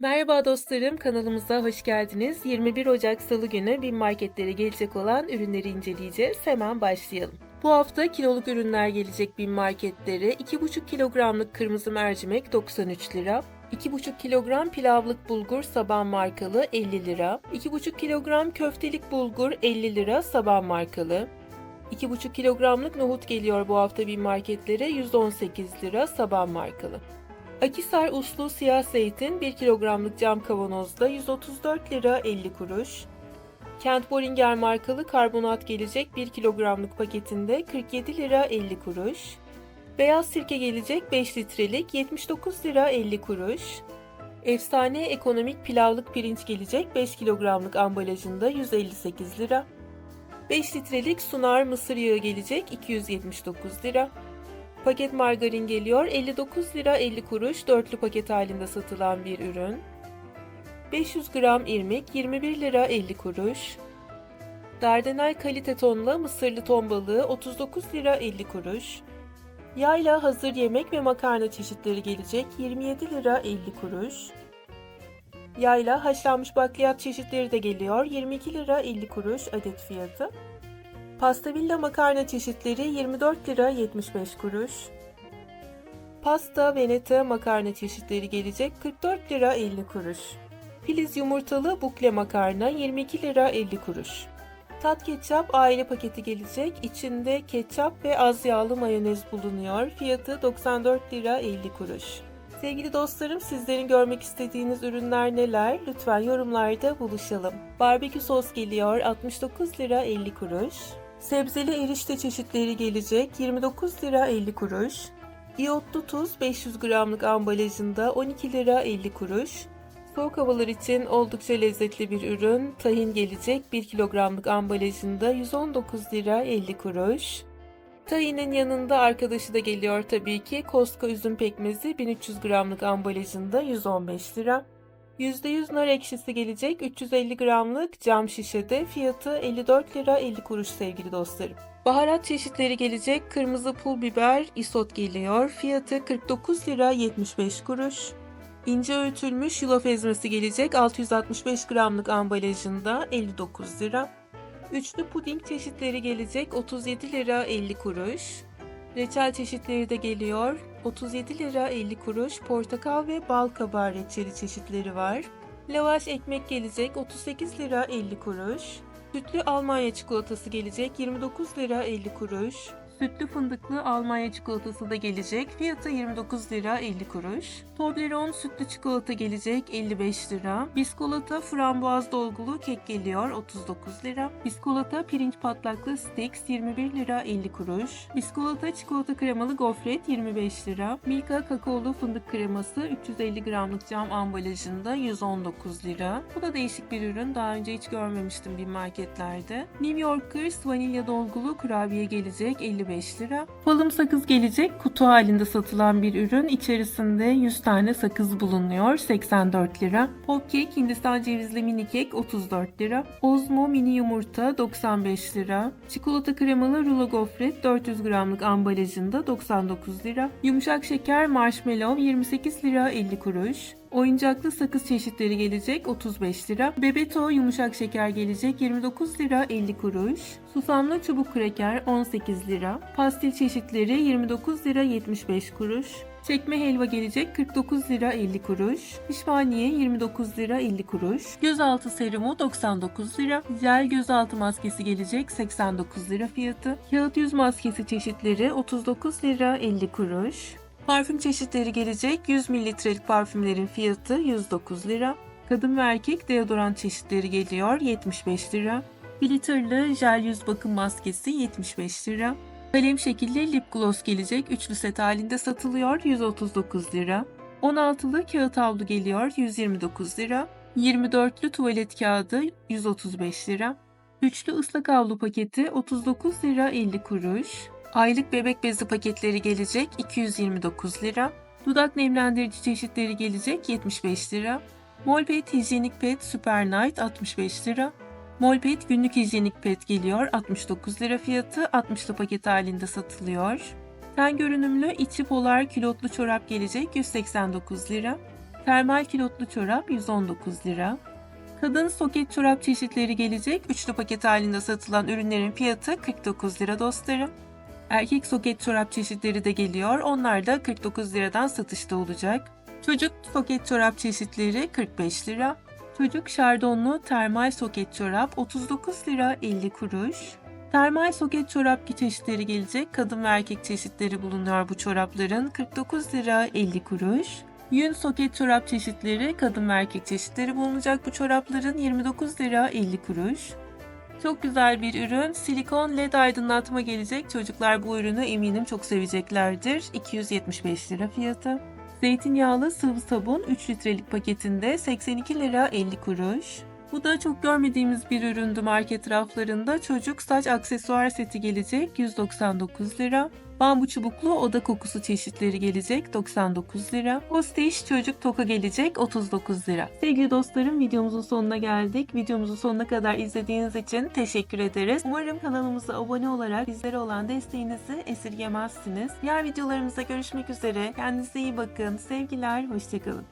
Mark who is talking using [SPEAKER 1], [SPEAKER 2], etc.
[SPEAKER 1] Merhaba dostlarım, kanalımıza hoş geldiniz. 21 Ocak Salı günü bin marketlere gelecek olan ürünleri inceleyeceğiz. Hemen başlayalım. Bu hafta kiloluk ürünler gelecek bin marketlere. 2,5 kilogramlık kırmızı mercimek 93 lira. 2,5 kilogram pilavlık bulgur Saban markalı 50 lira. 2,5 kilogram köftelik bulgur 50 lira Saban markalı. 2,5 kilogramlık nohut geliyor bu hafta bin marketlere 118 lira Saban markalı. Akisar uslu siyah zeytin 1 kilogramlık cam kavanozda 134 lira 50 kuruş. Kent Boringer markalı karbonat gelecek 1 kilogramlık paketinde 47 lira 50 kuruş. Beyaz sirke gelecek 5 litrelik 79 lira 50 kuruş. Efsane ekonomik pilavlık pirinç gelecek 5 kilogramlık ambalajında 158 lira. 5 litrelik sunar mısır yağı gelecek 279 lira. Paket margarin geliyor 59 lira 50 kuruş dörtlü paket halinde satılan bir ürün. 500 gram irmik 21 lira 50 kuruş. Dardanel kalite tonla mısırlı ton balığı 39 lira 50 kuruş. Yayla hazır yemek ve makarna çeşitleri gelecek 27 lira 50 kuruş. Yayla haşlanmış bakliyat çeşitleri de geliyor 22 lira 50 kuruş adet fiyatı. Pastavilla makarna çeşitleri 24 lira 75 kuruş. Pasta Veneta makarna çeşitleri gelecek 44 lira 50 kuruş. Filiz yumurtalı bukle makarna 22 lira 50 kuruş. Tat ketçap aile paketi gelecek. İçinde ketçap ve az yağlı mayonez bulunuyor. Fiyatı 94 lira 50 kuruş. Sevgili dostlarım sizlerin görmek istediğiniz ürünler neler? Lütfen yorumlarda buluşalım. Barbekü sos geliyor 69 lira 50 kuruş. Sebzeli erişte çeşitleri gelecek 29 lira 50 kuruş. İyotlu tuz 500 gramlık ambalajında 12 lira 50 kuruş. Soğuk havalar için oldukça lezzetli bir ürün. Tahin gelecek 1 kilogramlık ambalajında 119 lira 50 kuruş. Tahinin yanında arkadaşı da geliyor tabii ki. Koska üzüm pekmezi 1300 gramlık ambalajında 115 lira. %100 nar ekşisi gelecek 350 gramlık cam şişede fiyatı 54 lira 50 kuruş sevgili dostlarım. Baharat çeşitleri gelecek kırmızı pul biber isot geliyor fiyatı 49 lira 75 kuruş. İnce öğütülmüş yulaf ezmesi gelecek 665 gramlık ambalajında 59 lira. Üçlü puding çeşitleri gelecek 37 lira 50 kuruş. Reçel çeşitleri de geliyor. 37 lira 50 kuruş portakal ve bal kabağı reçeli çeşitleri var. Lavaş ekmek gelecek 38 lira 50 kuruş. Sütlü Almanya çikolatası gelecek 29 lira 50 kuruş. Sütlü fındıklı Almanya çikolatası da gelecek. Fiyatı 29 lira 50 kuruş. Toblerone sütlü çikolata gelecek 55 lira. Biskolata frambuaz dolgulu kek geliyor 39 lira. Biskolata pirinç patlaklı Stix 21 lira 50 kuruş. Biskolata çikolata kremalı gofret 25 lira. Milka kakaolu fındık kreması 350 gramlık cam ambalajında 119 lira. Bu da değişik bir ürün. Daha önce hiç görmemiştim bir marketlerde. New Yorkers vanilya dolgulu kurabiye gelecek 55 lira. Falım sakız gelecek kutu halinde satılan bir ürün. İçerisinde 100 tane sakız bulunuyor 84 lira. Pop kek Hindistan cevizli mini kek 34 lira. Ozmo mini yumurta 95 lira. Çikolata kremalı rulo gofret 400 gramlık ambalajında 99 lira. Yumuşak şeker marshmallow 28 lira 50 kuruş. Oyuncaklı sakız çeşitleri gelecek 35 lira. Bebeto yumuşak şeker gelecek 29 lira 50 kuruş. Susamlı çubuk kreker 18 lira. Pastil çeşitleri 29 lira 75 kuruş. Çekme helva gelecek 49 lira 50 kuruş. Pişmaniye 29 lira 50 kuruş. Gözaltı serumu 99 lira. Jel gözaltı maskesi gelecek 89 lira fiyatı. Kağıt yüz maskesi çeşitleri 39 lira 50 kuruş. Parfüm çeşitleri gelecek 100 mililitrelik parfümlerin fiyatı 109 lira. Kadın ve erkek deodorant çeşitleri geliyor 75 lira. 1 litreli jel yüz bakım maskesi 75 lira. Kalem şekilli lip gloss gelecek üçlü set halinde satılıyor 139 lira. 16'lı kağıt havlu geliyor 129 lira. 24'lü tuvalet kağıdı 135 lira. Üçlü ıslak havlu paketi 39 lira 50 kuruş. Aylık bebek bezi paketleri gelecek 229 lira. Dudak nemlendirici çeşitleri gelecek 75 lira. Molpet hijyenik pet Super Night 65 lira. Molpet günlük hijyenik pet geliyor 69 lira fiyatı 60'lı paket halinde satılıyor. Ten görünümlü içi polar külotlu çorap gelecek 189 lira. Termal kilotlu çorap 119 lira. Kadın soket çorap çeşitleri gelecek. Üçlü paket halinde satılan ürünlerin fiyatı 49 lira dostlarım. Erkek soket çorap çeşitleri de geliyor. Onlar da 49 liradan satışta olacak. Çocuk soket çorap çeşitleri 45 lira. Çocuk şardonlu termal soket çorap 39 lira 50 kuruş. Termal soket çorap çeşitleri gelecek. Kadın ve erkek çeşitleri bulunuyor bu çorapların. 49 lira 50 kuruş. Yün soket çorap çeşitleri, kadın ve erkek çeşitleri bulunacak bu çorapların 29 lira 50 kuruş. Çok güzel bir ürün. Silikon led aydınlatma gelecek. Çocuklar bu ürünü eminim çok seveceklerdir. 275 lira fiyatı. Zeytinyağlı sıvı sabun 3 litrelik paketinde 82 lira 50 kuruş. Bu da çok görmediğimiz bir üründü market raflarında. Çocuk saç aksesuar seti gelecek 199 lira. Bambu çubuklu oda kokusu çeşitleri gelecek 99 lira. Postiş çocuk toka gelecek 39 lira. Sevgili dostlarım videomuzun sonuna geldik. Videomuzu sonuna kadar izlediğiniz için teşekkür ederiz. Umarım kanalımıza abone olarak bizlere olan desteğinizi esirgemezsiniz. Diğer videolarımızda görüşmek üzere. Kendinize iyi bakın. Sevgiler, hoşçakalın.